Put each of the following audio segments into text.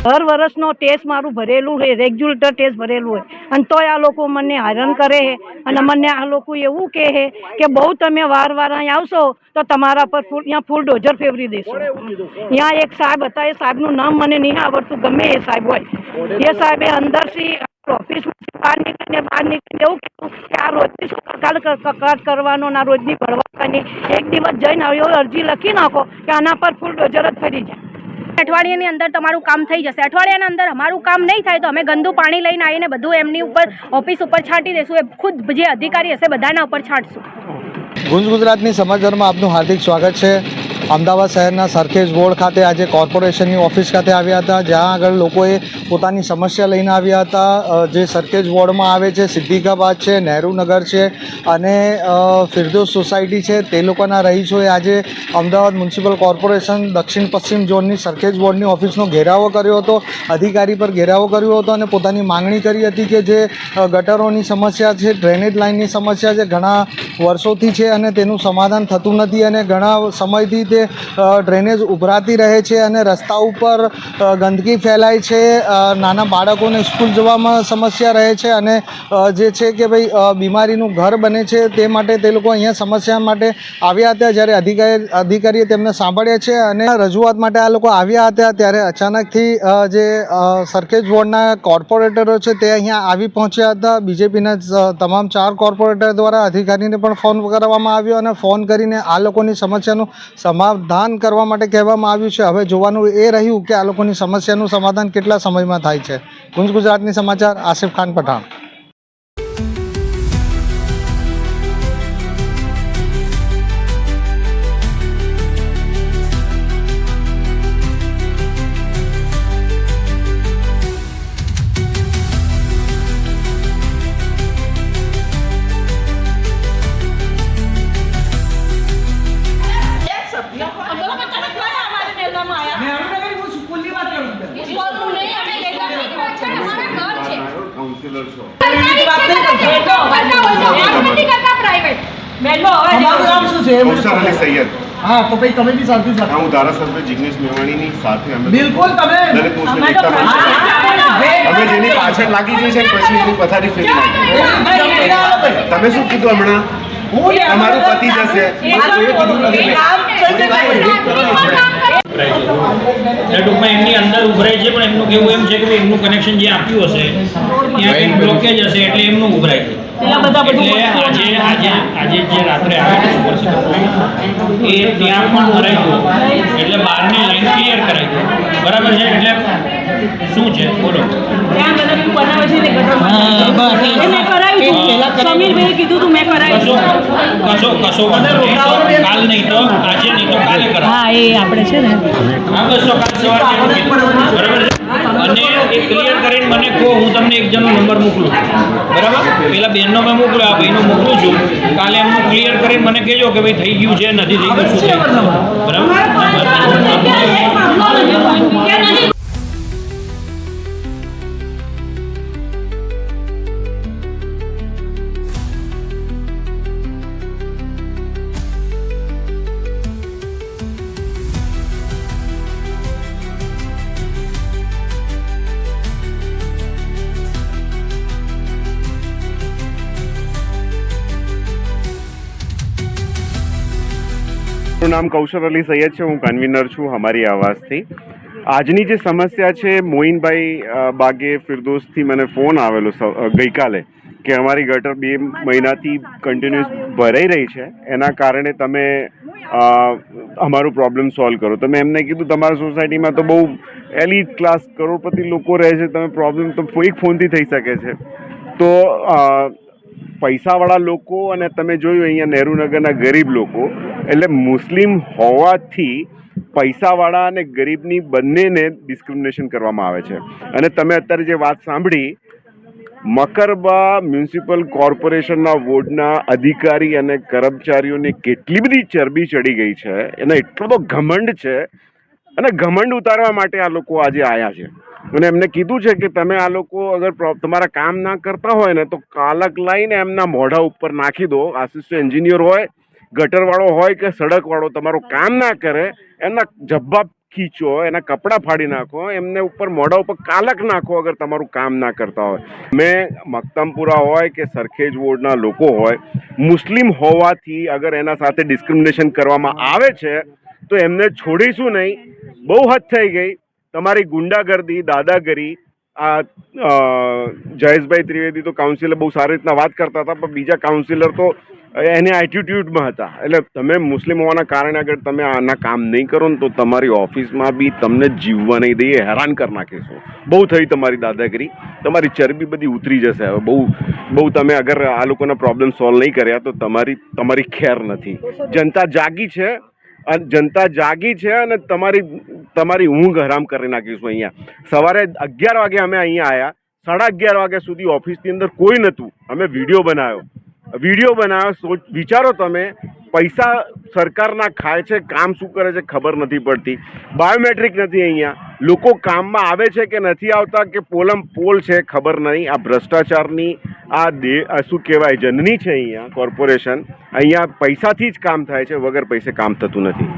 દર વર્ષનો ટેસ્ટ મારું ભરેલું હોય રેગ્યુલેટર ટેસ્ટ ભરેલું હોય. અને તોય આ લોકો મને હેરાન કરે છે. અને મને આ લોકો એવું કહે છે કે બહુ તમે વાર વાર અહીં આવશો તો તમારા પર ફૂલ અહીંયા ફૂલ ડોઝર ફેવરી દેશો. અહીંયા એક સાહેબ હતા એ સાહેબનું નામ મને નહીં આવડતું ગમે એ સાહેબ હોય. એ સાહેબે અંદરથી ઓફિસમાંથી બહાર નીકળીને બહાર નીકળીને એવું કીધું કે આ રોજની શું કકાળ કર- કરવાનો ના રોજની ભરવાની એક દિવસ જઈને આવ્યો અરજી લખી નાખો કે આના પર ફૂલ ડોઝર જ ફરી જાય. અઠવાડિયાની અંદર તમારું કામ થઈ જશે. અઠવાડિયાના અંદર અમારું કામ નહીં થાય તો અમે ગંદુ પાણી લઈને આવીને બધું એમની ઉપર, ઓફિસ ઉપર છાંટી દઈશું એ ખુદ જે અધિકારી હશે બધાના ઉપર છાંટશું. ગુંજ ગુજરાતની સમાચારમાં આપનું હાર્દિક સ્વાગત છે. અમદાવાદ શહેરના સરખેજ બોર્ડ ખાતે આજે કોર્પોરેશનની ઓફિસ ખાતે આવ્યા હતા, જ્યાં આગળ લોકોએ પોતાની સમસ્યા લઈને આવ્યા હતા. જે સરખેજ વોર્ડમાં આવે છે, સિદ્ધિકાબાદ છે નહેરુનગર છે અને ફિરદોસ સોસાયટી છે, તે લોકોના રહીશોએ આજે અમદાવાદ મ્યુનિસિપલ કોર્પોરેશન દક્ષિણ પશ્ચિમ ઝોનની સરખેજ બોર્ડની ઓફિસનો ઘેરાવો કર્યો હતો, અધિકારી પર ઘેરાવો કર્યો હતો અને પોતાની માંગણી કરી હતી કે જે ગટરોની સમસ્યા છે, ડ્રેનેજ લાઇનની સમસ્યા છે, ઘણા વર્ષોથી છે અને તેનું સમાધાન થતું નથી અને ઘણા સમયથી તે ડ્રેનેજ ઉભરાતી રહે છે અને રસ્તા ઉપર ગંદકી ફેલાય છે. નાના બાળકોને સ્કૂલ જવામાં સમસ્યા રહે છે અને જે છે કે ભાઈ બીમારીનું ઘર બને છે તે માટે તે લોકો અહીંયા સમસ્યા માટે આવ્યા હતા જ્યારે અધિકારી, અધિકારીએ તેમને સાંભળ્યા છે અને રજૂઆત માટે આ લોકો આવ્યા હતા ત્યારે અચાનકથી જે સરખેજ વોર્ડના કોર્પોરેટરો છે તે અહીંયા આવી પહોંચ્યા હતા. બીજેપીના તમામ ચાર કોર્પોરેટર દ્વારા અધિકારીને પણ ફોન કરવામાં આવ્યો અને ફોન કરીને આ લોકોની સમસ્યાનું સમાધાન કરવા માટે કહેવામાં આવ્યું છે. હવે જોવાનું એ રહ્યું કે આ લોકોની સમસ્યાનું સમાધાન કેટલા સમયમાં થાય છે. ગુંજ ગુજરાતની સમાચાર આસિફ ખાન પઠાણ. છે અલી સૈયદ. હા તો ભાઈ તમે બી સાથે હા, હું ધારાસભ્ય જિગ્નેશ મેવાણીની સાથે અમે બિલકુલ તમે દલિત મુસ્લિમ એકતા મંચ અમે જેની પાછળ લાગી ગઈ છે પછી એની પથારી ફેરી નાખી. તમે શું કીધું હમણાં? તમારું પતિ જશે. ટૂંકમાં એમની અંદર ઉભરાય છે પણ એમનું કેવું એમ છે કે એમનું કનેક્શન જે આપ્યું હશે ત્યાં બ્લોકેજ હશે એટલે એમનું ઉભરાય છે. એટલે આજે આજે આજે જે રાત્રે આવે છે એ ત્યાં પણ ગયું. એટલે બહારની લાઈન ક્લિયર ગઈ. બરાબર છે? એટલે શું છે? બોલો. સમીરભાઈ કીધું તું મેં કશો કશો કશો વાંધો નહીં. તો કાલ નહીં તો આજે નહીં તો કાલે કરાવ હા એ આપણે છે ને. હા કશો કાલ સવારે બરાબર છે? અને એ ક્લિયર કરીને મને કહો હું તમને એક જણનો નંબર મોકલું. બરાબર? પેલા બેનનો મેં મોકલ્યો આ ભાઈનો મોકલું છું. કાલે એમનું ક્લિયર કરીને મને કહેજો કે ભાઈ થઈ ગયું છે નથી થઈ ગયું શું બરાબર? મારું નામ કૌશલ અલી સૈયદ છે, હું કન્વીનર છું અમારી આવાજથી. આજની જે સમસ્યા છે, મોઇનભાઈ બાગે, ફિરદોસથી મને ફોન આવેલો ગઈકાલે કે અમારી ગટર બે મહિનાથી કન્ટિન્યુઅસ ભરાઈ રહી છે. એના કારણે તમે અમારું પ્રોબ્લેમ સોલ્વ કરો. તો મેં એમને કીધું, તમારા સોસાયટીમાં તો બહુ એલિટ ક્લાસ કરોડપતિ લોકો રહે છે, તમે પ્રોબ્લેમ તો એક ફોનથી થઈ શકે છે. તો પૈસાવાળા લોકો અને તમે જોયું અહીંયા નહેરુનગરના ગરીબ લોકો, એટલે મુસ્લિમ હોવાથી પૈસાવાળા અને ગરીબની બંનેને ડિસ્ક્રિમિનેશન કરવામાં આવે છે. અને તમે અત્યારે જે વાત સાંભળી, મકરબા મ્યુનિસિપલ કોર્પોરેશનના વોર્ડના અધિકારી અને કર્મચારીઓને કેટલી બધી ચરબી ચડી ગઈ છે, એને એટલો બધો ઘમંડ છે, અને ઘમંડ ઉતારવા માટે આ લોકો આજે આવ્યા છે. અને એમને કીધું છે કે તમે આ લોકો અગર તમારા કામ ના કરતા હોય ને તો કાલક લાઈને એમના મોઢા ઉપર નાખી દો. આસિસ્ટન્ટ એન્જિનિયર હોય, ગટરવાળો હોય કે સડકવાળો, તમારું કામ ના કરે, એમના જબ્બા ખીચો, એના કપડાં ફાડી નાખો, એમને ઉપર મોઢા ઉપર કાલક નાખો અગર તમારું કામ ના કરતા હોય. મેં મક્તમપુરા હોય કે સરખેજ વોર્ડના લોકો હોય, મુસ્લિમ હોવાથી અગર એના સાથે ડિસ્ક્રિમિનેશન કરવામાં આવે છે, તો એમને છોડીશું નહીં. બહુ હદ થઈ ગઈ. તમારી ગુંડાગર્દી, દાદાગીરી, આ જયેશભાઈ ત્રિવેદી તો કાઉન્સિલર બહુ સારી રીતના વાત કરતા હતા, પણ બીજા કાઉન્સિલર તો એને એટીટ્યુડમાં હતા. એટલે તમે મુસ્લિમ હોવાના કારણે અગર તમે આના કામ નહીં કરો ને તો તમારી ઓફિસમાં બી તમને જીવવા નહીં દઈએ, હેરાન કરી નાખીશું બહુ થઈ તમારી દાદાગીરી. તમારી ચરબી બધી ઉતરી જશે હવે. બહુ બહુ તમે અગર આ લોકોના પ્રોબ્લેમ સોલ્વ નહીં કર્યા તો તમારી તમારી ખેર નથી. જનતા જાગી છે અને જનતા જાગી છે અને તમારી તમારી ઊંઘ હરામ કરી નાખીશું અહીંયા. સવારે અગિયાર વાગે અમે અહીંયા આવ્યા સાડા અગિયાર વાગ્યા સુધી ઓફિસની અંદર કોઈ નહોતું. અમે વીડિયો બનાવ્યો. વીડિયો બનાવ્યો, સોચ, વિચારો તમે, પૈસા સરકારના ખાય છે, કામ શું કરે છે ખબર નથી પડતી. બાયોમેટ્રિક નથી અહીંયા. લોકો કામમાં આવે છે કે નથી આવતા, કે પોલમ પોલ છે ખબર નહીં. આ ભ્રષ્ટાચારની આ દે શું કહેવાય? જનની છે અહીંયા કોર્પોરેશન અહીંયા પૈસાથી જ કામ થાય છે, વગર પૈસે કામ થતું નથી.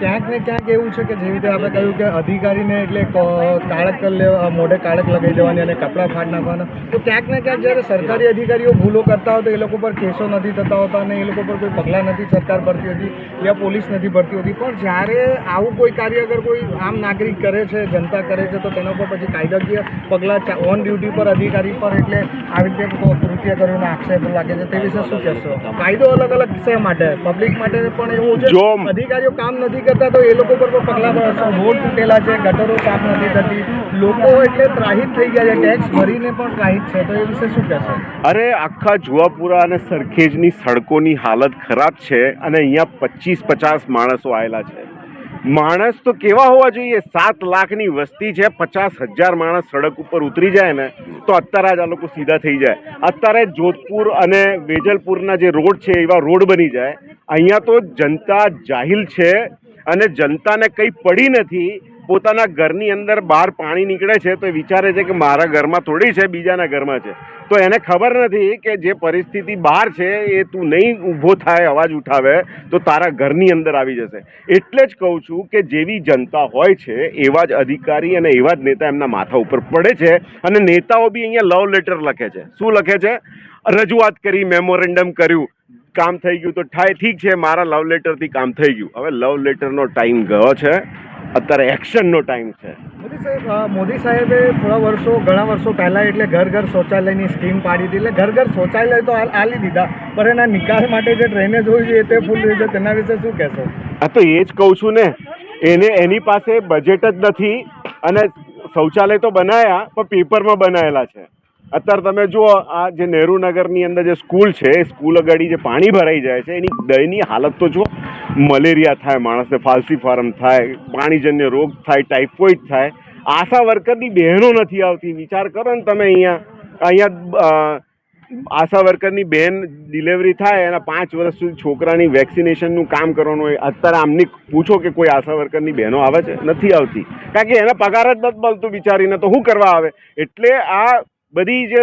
ક્યાંક ને ક્યાંક એવું છે કે જેવી રીતે આપણે કહ્યું કે અધિકારીને એટલે કાળક લેવા, મોઢે કાળક લગાવી દેવાની અને કપડાં ફાડ નાખવાના, તો ક્યાંક ને ક્યાંક જ્યારે સરકારી અધિકારીઓ ભૂલો કરતા હોય તો એ લોકો પર કેસો નથી થતા હોતા અને એ લોકો પર કોઈ પગલાં નથી સરકાર ભરતી હતી યા પોલીસ નથી ભરતી હોતી. પણ જ્યારે આવું કોઈ કાર્ય અગર કોઈ આમ નાગરિક કરે છે, જનતા કરે છે, તો તેના પર પછી કાયદાકીય પગલાં ઓન ડ્યુટી પર, અધિકારી પર એટલે આવી રીતે કોઈ કૃત્ય કરીને આક્ષેપ લાગે છે તે વિશે શું કહેશો? કાયદો અલગ અલગ છે માટે પબ્લિક માટે પણ એવું છે અધિકારીઓ કામ નથી કરતા તો એ લોકો પર પણ પગલાં ભરશો રોડ તૂટેલા છે ગટરો સાફ નથી થતી લોકો એટલે ત્રાહિત થઈ ગયા છે ટેક્સ ભરીને પણ ત્રાહિત છે તો એ વિશે શું કહેશો? અરે આખા જુવાપુરા અને સરખેજની સડકોની હાલત ખરાબ છે અને અહીંયા પચીસ પચાસ માણસો આવેલા છે. માણસ તો કેવા હોવા જોઈએ? સાત લાખની વસ્તી છે, પચાસ હજાર માણસ સડક ઉપર ઉતરી જાય ને, તો અત્યારે જ આ લોકો સીધા થઈ જાય. અત્યારે જોધપુર અને વેજલપુરના જે રોડ છે, એવા રોડ બની જાય. અહીંયા તો જનતા જાહિલ છે અને જનતાને કંઈ પડી નથી. પોતાના ઘરની અંદર બહાર પાણી નીકળે છે તો વિચારે છે કે મારા ઘરમાં થોડી છે, બીજાના ઘરમાં છે. તો એને ખબર નથી કે જે પરિસ્થિતિ બહાર છે એ તું નહીં ઊભો થાય, અવાજ ઉઠાવે, તો તારા ઘરની અંદર આવી જશે. એટલે જ કહું છું કે જેવી જનતા હોય છે, એવા જ અધિકારી અને એવા જ નેતા એમના માથા ઉપર પડે છે અને નેતાઓ બી અહીંયા લવ લેટર લખે છે. શું લખે છે? રજૂઆત કરી, મેમોરેન્ડમ કર્યું. કામ થઈ ગયું તો ઠાય ઠીક છે, મારા લવ લેટરથી કામ થઈ ગયું. હવે લવ લેટરનો ટાઈમ ગયો છે. અત્યારે એક્શનનો ટાઈમ છે. મોદી સાહેબ મોદી સાહેબે થોડા વર્ષો ઘણા વર્ષો પહેલાં એટલે ઘર ઘર શૌચાલયની સ્કીમ પાડી હતી. એટલે ઘર ઘર શૌચાલય તો આલી દીધા. પણ એના નિકાલ માટે જે ડ્રેનેજ હોય છે તે ફૂલ છે તેના વિશે શું કહેશો? આ તો એ જ કહું છું ને એને એની પાસે બજેટ જ નથી અને શૌચાલય તો બનાયા પણ પેપરમાં બનાવેલા છે. અત્યારે તમે જુઓ, આ જે નહેરુ નગરની અંદર જે સ્કૂલ છે, એ સ્કૂલ અગાડી જે પાણી ભરાઈ જાય છે, એની દયની હાલત તો જુઓ. મલેરિયા થાય, માણસને ફાલસી ફાર્મ થાય, પાણીજન્ય રોગ થાય, ટાઇફોઇડ થાય. આશા વર્કરની બહેનો નથી આવતી. વિચાર કરો ને તમે અહીંયા અહીંયા આશા વર્કરની બેન ડિલિવરી થાય, એના પાંચ વર્ષ સુધી છોકરાની વેક્સિનેશનનું કામ કરવાનું હોય. અત્યારે આમની પૂછો કે કોઈ આશા વર્કરની બહેનો આવે છે? નથી આવતી. કારણ કે એને પગાર જ નથી મળતું બિચારીને, તો શું કરવા આવે? એટલે આ બધી જે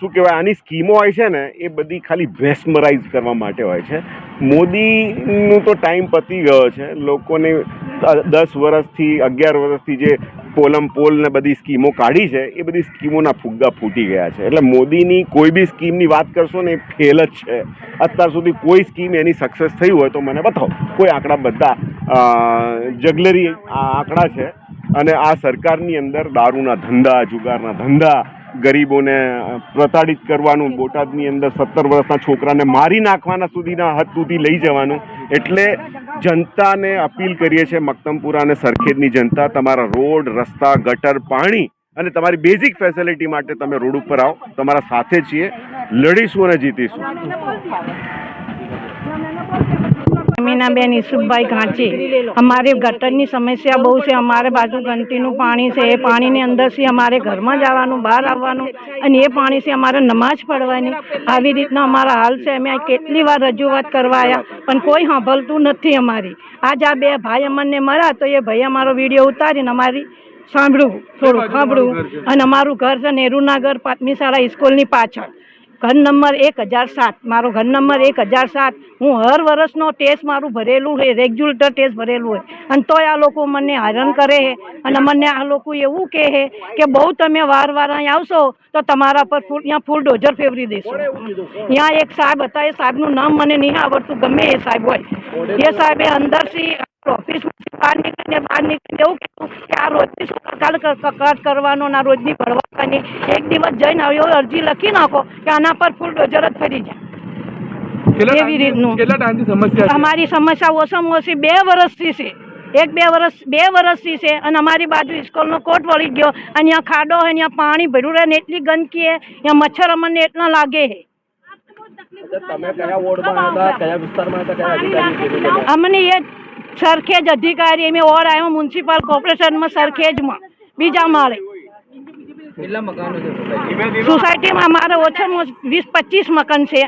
શું કહેવાય, આની સ્કીમો હોય છે ને, એ બધી ખાલી વેસ્મરાઇઝ કરવા માટે હોય છે. મોદીનું તો ટાઈમ પતી ગયો છે. લોકોને દસ વર્ષથી, અગિયાર વર્ષથી જે પોલમ પોલ ને બધી સ્કીમો કાઢી છે, એ બધી સ્કીમોના ફુગ્ગા ફૂટી ગયા છે. એટલે મોદીની કોઈ બી સ્કીમની વાત કરશો ને, એ ફેલ જ છે. અત્યાર સુધી કોઈ સ્કીમ એની સક્સેસ થઈ હોય તો મને બતાવો. કોઈ આંકડા બધા જગલરી આ આંકડા છે. અને આ સરકારની અંદર દારૂના ધંધા, જુગારના ધંધા ગરીબોને પ્રતાડિત કરવાનું, બોટાદની અંદર સત્તર વર્ષના છોકરાને મારી નાખવાના સુધીના હદ સુધી લઈ જવાનું. એટલે જનતાને અપીલ કરીએ છીએ મક્તમપુરા અને સરખેજની જનતા, તમારા રોડ, રસ્તા, ગટર, પાણી અને તમારી બેઝિક ફેસિલિટી માટે તમે રોડ ઉપર આવો. તમારા સાથે છીએ. લડીશું અને જીતીશું. મીનાબેન ઈસુભાઈ ઘાંચી. અમારે ગટરની સમસ્યા બહુ છે. અમારે બાજુ ગંટીનું પાણી છે. એ પાણીની અંદરથી અમારે ઘરમાં જવાનું બહાર આવવાનું અને એ પાણીથી અમારે નમાજ પડવાની. આવી રીતના અમારા હાલ છે. અમે કેટલી વાર રજૂઆત કરવા આવ્યા પણ કોઈ સાંભળતું નથી અમારી. આજ આ બે ભાઈ અમને મળ્યા તો એ ભાઈ અમારો વીડિયો ઉતારીને અમારી સાંભળ્યું થોડું સાંભળ્યું અને અમારું ઘર છે નેહરુનાગર ઘર પાંચમી શાળા સ્કૂલની પાછળ. ઘર નંબર એક હજાર સાત. મારો ઘર નંબર એક હજાર સાત. હું હર વર્ષનો ટેસ્ટ મારું ભરેલું છે રેગ્યુલેટર ટેસ્ટ ભરેલું હોય અને તોય આ લોકો મને હેરાન કરે છે. અને મને આ લોકો એવું કહે છે કે બહુ તમે વાર વાર અહીં આવશો તો તમારા પર ફૂલ અહીંયા ફૂલ ડોઝર ફેવરી દેશો. અહીંયા એક સાહેબ હતા એ સાહેબનું નામ મને નહીં આવડતું ગમે એ સાહેબ હોય. એ સાહેબે અંદરથી ઓફિસ બહાર નીકળીને બહાર નીકળીને એવું કીધું કે આ રોજની શું કકાટ કકડાટ કરવાનો ના રોજની ભરવાની એક દિવસ જઈને આવ્યો અરજી લખી નાખો કે આના પર ફૂલ ડોઝર જ ફરી જાય. એવી રીતનું. અમારી સમસ્યા ઓછામાં ઓછી બે વર્ષથી છે. એક બે વર્ષ બે વર્ષથી છે અને અમારી બાજુ સ્કૂલનો કોટ વળી ગયો. અને અહીંયા ખાડો હોય અહીંયા પાણી ભર્યું રહે ને એટલી ગંદકી હે અહીંયા મચ્છર અમને એટલા લાગે છે તમે કયા વોર્ડમાં હતા કયા વિસ્તારમાં હતા કયા અધિકારી અમને એ સરખેજ અધિકારી અમે ઓર આવ્યો મ્યુનિસિપલ કોર્પોરેશનમાં સરખેજમાં. બીજા માળે. સોસાયટીમાં અમારે ઓછામાં ઓછું વીસ પચીસ મકાન છે.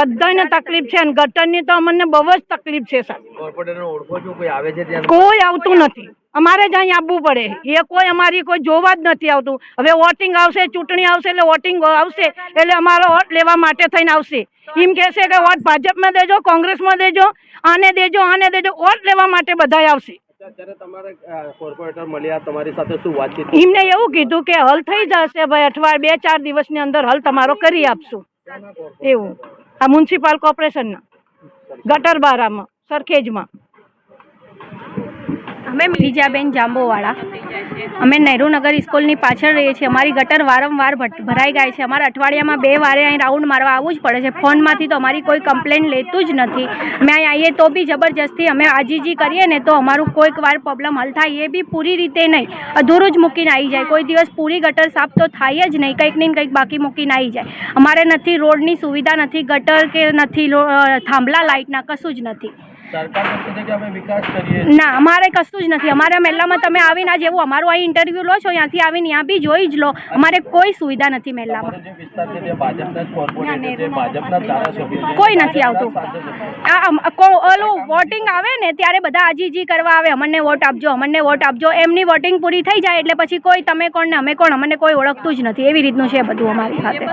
બધાને તકલીફ છે અને ગટરની તો અમને બહુ જ તકલીફ છે સાહેબ. કોર્પોરેટર ઓળખો છો? કોઈ આવે છે ત્યાં? કોઈ આવતું નથી. અમારે જ અહીં આવવું પડે. એ કોઈ અમારી કોઈ જોવા જ નથી આવતું. હવે વોટિંગ આવશે ચૂંટણી આવશે એટલે વોટિંગ આવશે એટલે અમારો વોટ લેવા માટે થઈને આવશે. એમ કહેશે કે વોટ ભાજપમાં દેજો કોંગ્રેસમાં દેજો આને દેજો આને દેજો વોટ લેવા માટે બધાય આવશે. અત્યારે તમારે કોર્પોરેટર મળ્યા તમારી સાથે શું વાતચીત? એમને એવું કીધું કે હલ થઈ જશે ભાઈ અઠવાડિયે બે ચાર દિવસની અંદર હલ તમારો કરી આપશું. એવું. આ મ્યુનિસિપાલ કોર્પોરેશનના ગટર બારામાં સરખેજમાં. અમે બેન જાંબોવાળા. અમે નહેરુનગર સ્કૂલની પાછળ રહીએ છીએ. અમારી ગટર વારંવાર ભરાઈ ગયા છે. અમારે અઠવાડિયામાં બે વારે અહીં રાઉન્ડ મારવા આવવું જ પડે છે. ફોનમાંથી તો અમારી કોઈ કમ્પ્લેન લેતું જ નથી. અમે અહીં આવીએ તો બી જબરજસ્તી અમે આજીજી કરીએ ને તો અમારું કોઈક વાર પ્રોબ્લેમ હલ થાય. એ બી પૂરી રીતે નહીં. અધૂરું જ મૂકીને આવી જાય. કોઈ દિવસ પૂરી ગટર સાફ તો થાય જ નહીં. કંઈક ને કંઈક બાકી મૂકીને આવી જાય. અમારે નથી, રોડની સુવિધા નથી, ગટર કે નથી થાંભલા, લાઇટના કશું જ નથી. ના અમારે કશું જ નથી. અમારા મહેલામાં તમે આવીને આ જેવું. અમારું અહીં ઇન્ટરવ્યૂ લો છો ત્યાંથી આવીને ત્યાં બી જોઈ જ લો. અમારે કોઈ સુવિધા નથી મહેલામાં. કોઈ નથી આવતું. આ કો- ઓલું વોટિંગ આવે ને ત્યારે બધા આજીજી કરવા આવે અમને વોટ આપજો અમને વોટ આપજો. એમની વોટિંગ પૂરી થઈ જાય એટલે પછી કોઈ તમે કોણ ને અમે કોણ અમને કોઈ ઓળખતું જ નથી. એવી રીતનું છે બધું અમારી સાથે.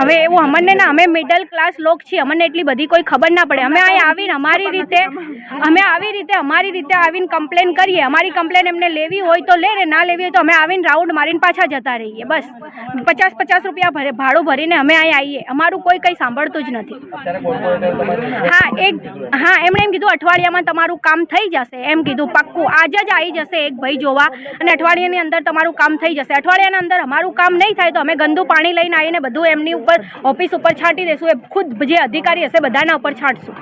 હવે એવું અમને ના, અમે મિડલ ક્લાસ લોક છીએ, અમને એટલી બધી કોઈ ખબર ના પડે. અમે અહીં આવીને અમારી રીતે, અમે આવી રીતે, અમારી રીતે આવીને કમ્પ્લેન કરીએ. અમારી કમ્પ્લેન એમને લેવી હોય તો લે ને, ના લેવી હોય તો અમે આવીને રાઉન્ડ મારીને પાછા જતા રહીએ, બસ. પચાસ પચાસ રૂપિયા ભરે, ભાડું ભરીને અમે અહીં આવીએ. અમારું કોઈ કંઈ સાંભળતું જ નથી. હા, એક, હા, એમણે એમ કીધું, અઠવાડિયામાં તમારું કામ થઈ જશે. એમ કીધું, પાક્કું, આજે જ આવી જશે એક ભાઈ જોવા. અને અઠવાડિયાની અંદર તમારું કામ થઈ જશે. અઠવાડિયાના અંદર અમારું કામ નહીં થાય તો અમે ગંદુ પાણી લઈને આવીને બધું એમની ઉપર ઓફિસ ઉપર છાંટી દેશું. એ ખુદ જે અધિકારી હશે બધાના ઉપર છાંટશું.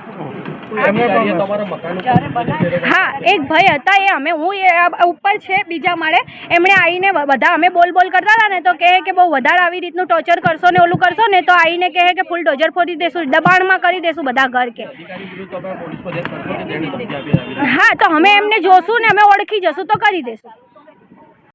અધિકારીએ તમારા મકાનો હા એક ભાઈ હતા એ અમે હું એ ઉપર છે બીજા માળે. એમણે આવીને બધા અમે બોલ બોલ કરતા હતા ને તો કહે કે બહુ વધારે આવી રીતનું ટોર્ચર કરશો ને ઓલું કરશો ને તો આવીને કહે કે ફૂલ ટોર્ચર ફોડી દેશું દબાણમાં કરી દેશું બધા ઘર કે. હા તો અમે એમને જોશું ને અમે ઓળખી જશું તો કરી દેશું.